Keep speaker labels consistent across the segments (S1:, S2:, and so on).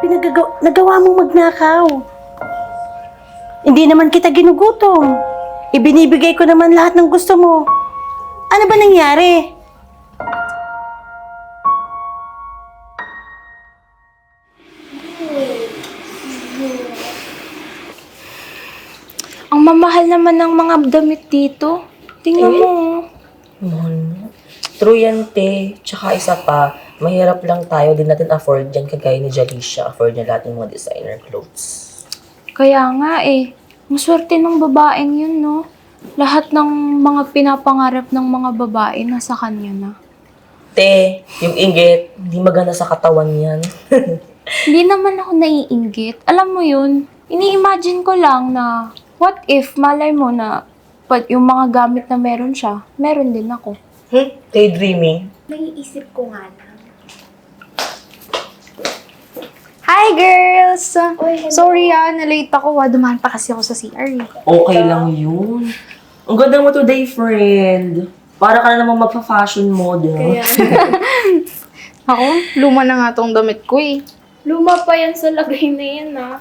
S1: Pinagagawa, nagawa mong magnakaw. Hindi naman kita ginugutom. Ibinibigay ko naman lahat ng gusto mo. Ano ba nangyari?
S2: Ang mamahal naman ng mga damit dito. Tingnan mo. oh.
S3: Mahal na. True yan, te. Tsaka isa pa, mahirap lang tayo. Di natin afford yan kagaya ni Jalisha. Afford niya lahat ng mga designer clothes.
S2: Kaya nga eh. Maswerte ng babaeng yun, no? Lahat ng mga pinapangarap ng mga babae nasa kanya na.
S3: Te, yung inggit, hindi maganda sa katawan yan.
S2: Hindi naman ako naiinggit. Alam mo yun, ini-imagine ko lang na what if malay mo na pag yung mga gamit na meron siya, meron din ako.
S3: hmm? Daydreaming.
S2: Naiisip ko nga lang. Hi, girls! Sorry ah, nalate ako. Ah. Dumaan pa kasi ako sa CR. eh.
S3: Okay lang yun. Ang ganda mo today, friend. Para ka na naman magpa-fashion model.
S4: Ako, luma na nga tong damit ko eh.
S2: Luma pa yan sa lagay na yan ah.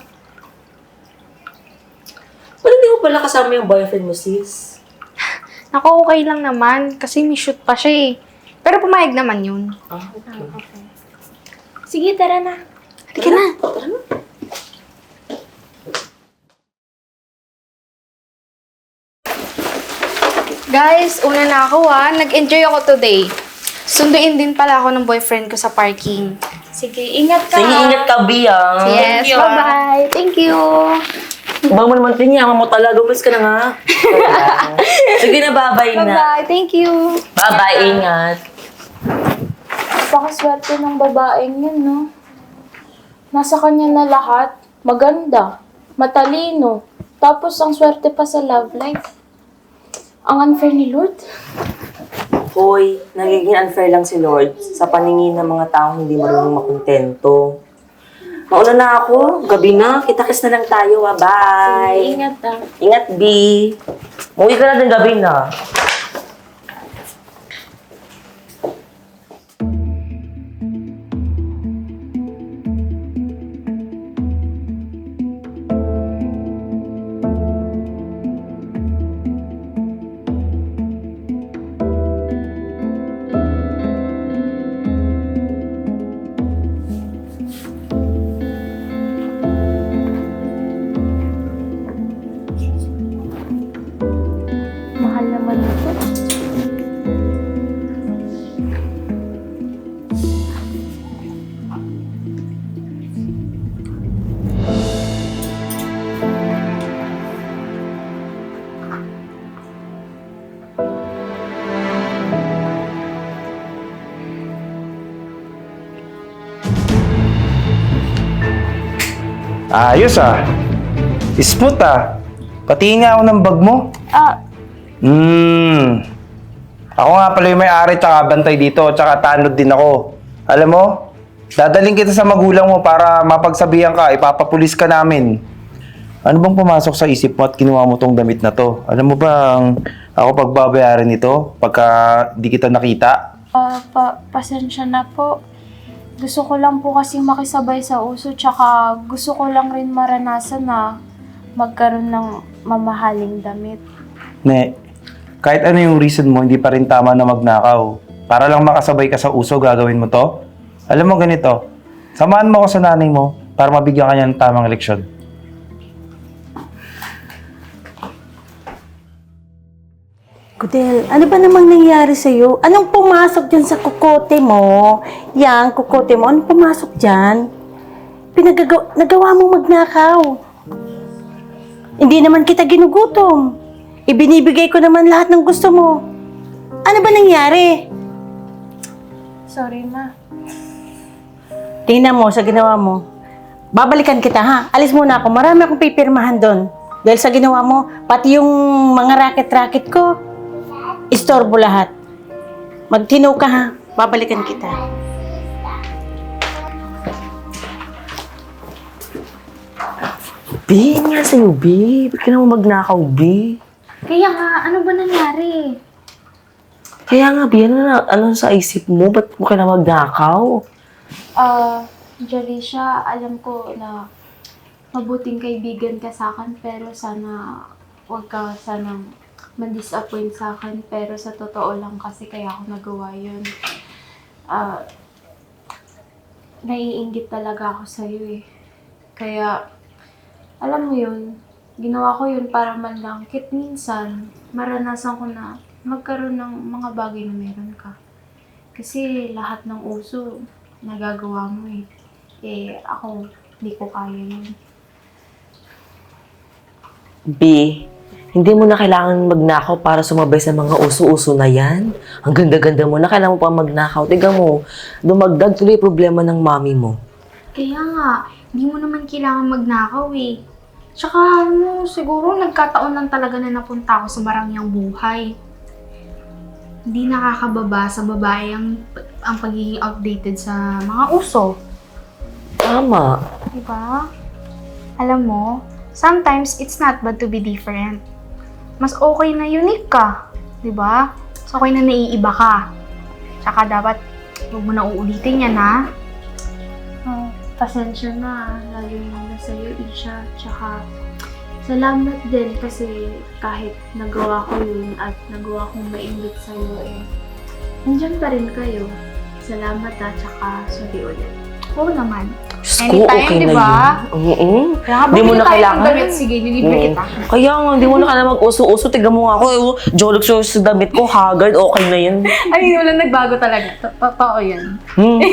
S3: Wala hindi mo pala kasama yung boyfriend mo, sis.
S4: Ako, okay lang naman kasi may shoot pa siya eh. Pero pumayag naman yun.
S3: Ah, okay.
S2: Sige, tara na.
S4: Halika na. Guys, una na ako ah. Nag-enjoy ako today. Sunduin din pala ako ng boyfriend ko sa parking.
S2: Sige, ingat ka.
S3: Sige, ingat ka, Bia.
S4: Yes, bye-bye. Thank you.
S3: Baka mo naman pinyama mo talaga. Umalis ka na nga. Sige na, bye-bye na.
S4: Bye-bye. Thank you.
S3: Bye-bye, ingat.
S2: Napakaswerte ng babaeng yun, no? Nasa kanya na lahat. Maganda. Matalino. Tapos ang swerte pa sa love life. Ang unfair ni Lord.
S3: Hoy, nagiging unfair lang si Lord sa paningin ng mga taong hindi marunong makontento. Mauna na ako. Gabi na. Kita-kits na lang tayo, ah. Bye.
S2: Ingat ah.
S3: Ingat, B. Uwi ka na din gabi na.
S5: Ayos ah. Smooth ah. Patingin nga ako ng bag mo.
S2: Ah,
S5: Hmm. Ako nga pala yung may-ari tsaka bantay dito tsaka tanod din ako. Alam mo, dadaling kita sa magulang mo para mapagsabihan ka, ipapapulis ka namin. Ano bang pumasok sa isip mo at kinuha mo tong damit na to? Alam mo ba ang ako pagbabayaran nito pagka di kita nakita?
S2: ah, pa, pasensya na po. Gusto ko lang po kasing makisabay sa uso tsaka gusto ko lang rin maranasan na magkaroon ng mamahaling damit.
S5: Ne, kahit ano yung reason mo, hindi pa rin tama na magnakaw. Para lang makasabay ka sa uso, gagawin mo to? Alam mo ganito, samahan mo ako sa nanay mo para mabigyan ka niya ng tamang leksyon.
S1: Gudel, ano ba namang nangyari sa'yo? Anong pumasok dyan sa kukote mo? Yang kukote mo, anong pumasok dyan? Pinagagawa, nagawa mong magnakaw. Hindi naman kita ginugutom. Ibinibigay ko naman lahat ng gusto mo. Ano ba nangyari?
S2: Sorry, ma.
S1: Tingnan mo sa ginawa mo. Babalikan kita ha. Alis muna ako. Marami akong pipirmahan doon. Dahil sa ginawa mo, pati yung mga racket-racket ko, istorbo lahat. Magtino ka ha. Babalikan kita.
S3: B, nga sa'yo, B. Ba't ka naman magnakaw, B?
S2: Kaya nga, ano ba nangyari?
S3: Kaya nga, B, ano, na, ano sa isip mo? Ba't mo ka na magnakaw?
S2: Ah, Jalisha, alam ko na mabuting kaibigan ka sa akin, pero sana huwag ka sanang ma-disappoint sa akin. Pero sa totoo lang kasi kaya ako nagawa yun. Ah, naiinggit talaga ako sa'yo eh. Kaya, alam mo yun, ginawa ko yun para man lang, kit minsan, maranasan ko na magkaroon ng mga bagay na meron ka. Kasi lahat ng uso, nagagawa mo eh. Eh, ako, hindi ko kaya yun.
S3: B, hindi mo na kailangan magnakaw para sumabay sa mga uso-uso na yan. Ang ganda-ganda mo na, kailangan mo pa magnakaw. Tiga mo, dumagdag tuloy yung problema ng mami mo.
S4: Kaya nga, hindi mo naman kailangan magnakaw eh. Tsaka ano, siguro nagkataon lang talaga na napunta ako sa barangyang buhay. Hindi nakakababa sa babae ang, ang pagiging outdated sa mga uso.
S3: Tama.
S4: Diba? Alam mo, sometimes it's not bad to be different. Mas okay na unique ka. Diba? Mas okay na naiiba ka. Tsaka dapat, huwag mo na uulitin yan ha.
S2: Oh, pasensya na, lalo na sa'yo, Isha. Tsaka, salamat din kasi kahit nagawa ko yun at nagawa kong mainggit sa'yo eh, nandiyan pa rin kayo. Salamat ah, tsaka sorry ulit.
S4: Oo naman.
S3: Diyos ko,
S4: Anytime,
S3: okay
S4: di
S3: na
S4: ba?
S3: yun. Oo.
S4: Kaya nga,
S3: Di mo
S4: bumili
S3: na
S4: tayo ng
S3: kailangan.
S4: damit. Sige, lilibre
S3: Oo.
S4: kita.
S3: Kaya nga, hindi mo na kailangan mag-uso-uso. Tiga mo nga ako, eh. Jolok sa damit ko, haggard, okay na yun.
S4: Ay, wala nagbago talaga. Totoo yan.
S3: Hmm.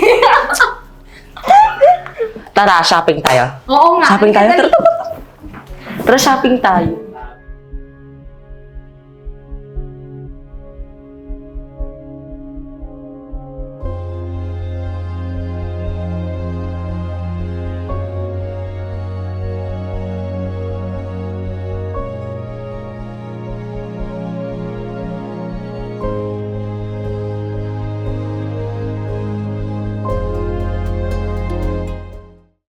S3: Tara, shopping tayo.
S4: Oo nga.
S3: Shopping tayo? Tara shopping tayo.